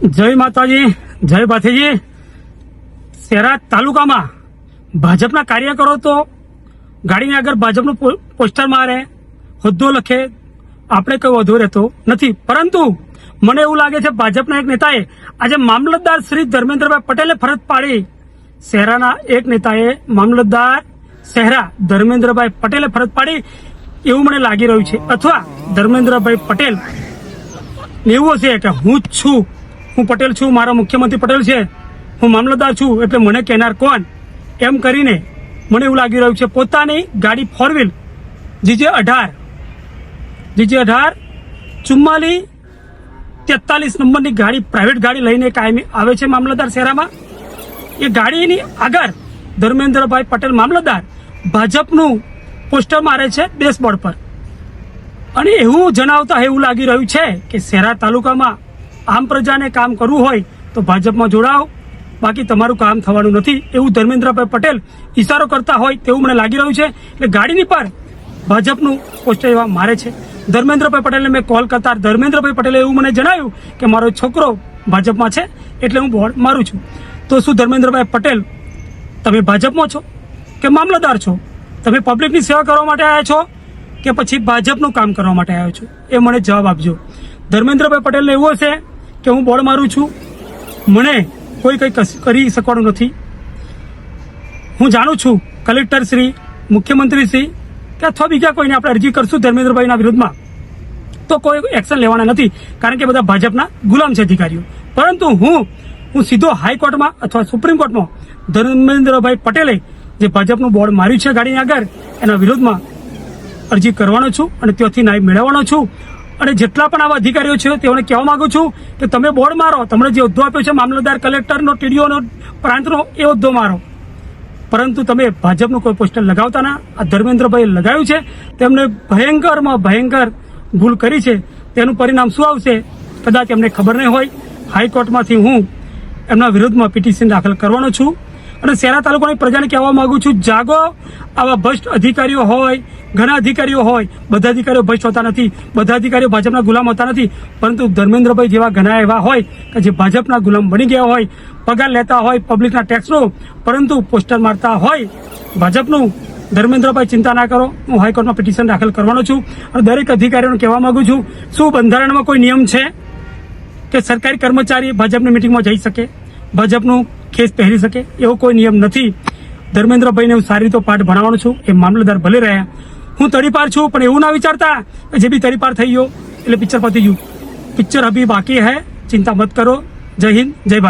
જય માતાજી, જય ભાથીજી. શહેરા તાલુકામાં ભાજપના કાર્યકરો તો ગાડીની આગળ ભાજપનું પોસ્ટર મારે, હોદ્દો લખે, આપણે કોઈ વધુ રહેતો નથી. પરંતુ મને એવું લાગે છે ભાજપના એક નેતાએ આજે મામલતદાર શ્રી ધર્મેન્દ્રભાઈ પટેલે ફરજ પાડી. શહેરાના એક નેતાએ મામલતદાર શહેરા ધર્મેન્દ્રભાઈ પટેલે ફરજ પાડી એવું મને લાગી રહ્યું છે. અથવા ધર્મેન્દ્રભાઈ પટેલ એવું હશે કે હું જ છું. હું પટેલ છું, મારા મુખ્યમંત્રી પટેલ છે. હું મામલતદાર છું, એટલે મને કહેનાર કોણ? એમ કરીને મને એવું લાગી રહ્યું છે, પોતાની ગાડી ફોર વ્હીલ જીજે અઢાર જીજે અઢાર, ચુમ્માલી, તેતાલીસ નંબરની ગાડી પ્રાઇવેટ ગાડી લઈને કાયમી આવે છે મામલતદાર શહેરામાં. એ ગાડીની આગળ ધર્મેન્દ્રભાઈ પટેલ મામલતદાર ભાજપનું પોસ્ટર મારે છે ડેશબોર્ડ પર. અને એવું જણાવતા એવું લાગી રહ્યું છે કે શહેરા તાલુકામાં આમ પ્રજાને કામ કરવું હોય તો ભાજપમાં જોડાઓ. બાકી તમારું કામ થવાનું નથી. એવું ધર્મેન્દ્રભાઈ પટેલ ઇશારો કરતા હોય તેવું મને લાગી રહ્યું છે. એટલે ગાડીની પર ભાજપનું પોસ્ટર એવા મારે છે. ધર્મેન્દ્રભાઈ પટેલને મેં કોલ કરતા ધર્મેન્દ્રભાઈ પટેલે એવું મને જણાવ્યું કે મારો છોકરો ભાજપમાં છે એટલે હું બોર્ડ મારું છું. તો શું ધર્મેન્દ્રભાઈ પટેલ, તમે ભાજપમાં છો કે મામલતદાર છો? તમે પબ્લિકની સેવા કરવા માટે આવ્યા છો કે પછી ભાજપનું કામ કરવા માટે આવ્યો છો? એ મને જવાબ આપજો. ધર્મેન્દ્રભાઈ પટેલને એવું હશે કે હું બોર્ડ મારું છું? મને કોઈ કંઈ કરી શકવાનું નથી. હું જાણું છું, કલેક્ટર શ્રી, મુખ્યમંત્રી શ્રી, કે અથવા બીજા કોઈને આપણે અરજી કરશું ધર્મેન્દ્રભાઈના વિરુદ્ધમાં, તો કોઈ એક્શન લેવાના નથી, કારણ કે બધા ભાજપના ગુલામ છે અધિકારીઓ. પરંતુ હું હું સીધો હાઈકોર્ટમાં અથવા સુપ્રીમ કોર્ટમાં ધર્મેન્દ્રભાઈ પટેલે જે ભાજપનું બોર્ડ માર્યું છે ગાડીની આગળ, એના વિરોધમાં અરજી કરવાનો છું અને ત્યાંથી ન્યાય મેળવવાનો છું. અને જેટલા પણ આવા અધિકારીઓ છે, તેઓને કહેવા માંગુ છું કે તમે બોર્ડ મારો, તમને જે હોદ્દો આપ્યો છે, મામલતદાર કલેક્ટરનો, ટીડીઓનો, પ્રાંતનો, એ હોદ્દો મારો. પરંતુ તમે ભાજપનું કોઈ પોસ્ટર લગાવતા ના. આ ધર્મેન્દ્રભાઈએ લગાવ્યું છે. તેમને ભયંકરમાં ભયંકર ભૂલ કરી છે. તેનું પરિણામ શું આવશે? કદાચ એમને ખબર નહીં હોય. હાઈકોર્ટમાંથી હું એમના વિરુદ્ધમાં પિટિશન દાખલ કરવાનો છું. અને શહેરા તાલુકાની પ્રજાને કહેવા માંગુ છું, જાગો. આવા ભ્રષ્ટ અધિકારીઓ હોય, ઘણા અધિકારીઓ હોય, બધા અધિકારીઓ ભ્રષ્ટ હોતા નથી, બધા અધિકારીઓ ભાજપના ગુલામ હોતા નથી, પરંતુ ધર્મેન્દ્રભાઈ જેવા ઘણા એવા હોય કે જે ભાજપના ગુલામ બની ગયા હોય, પગાર લેતા હોય, પબ્લિકના ટેક્સનો પરંતુ પોસ્ટર મારતા હોય, ભાજપનું, ધર્મેન્દ્રભાઈ ચિંતા ના કરો. હું હાઈકોર્ટમાં પિટિશન દાખલ કરવાનો છું અને દરેક અધિકારીઓને કહેવા માંગુ છું, શું બંધારણમાં કોઈ નિયમ છે કે સરકારી કર્મચારી ભાજપની મિટિંગમાં જઈ શકે? ભાજપનું ખેસ પહેરી શકે એવો કોઈ નિયમ નથી. ધર્મેન્દ્રભાઈને હું સારી રીતે પાઠ ભણાવવાનો છું. એ મામલતદાર ભલે રહ્યા. હું તડીપાર છું, પણ એવું ના વિચારતા જે બી તડીપાર થઈ ગયો, એટલે પિક્ચર પતી ગયું પિક્ચર અભી બાકી હૈ. ચિંતા મત કરો. જય હિન્દ, જય ભારત.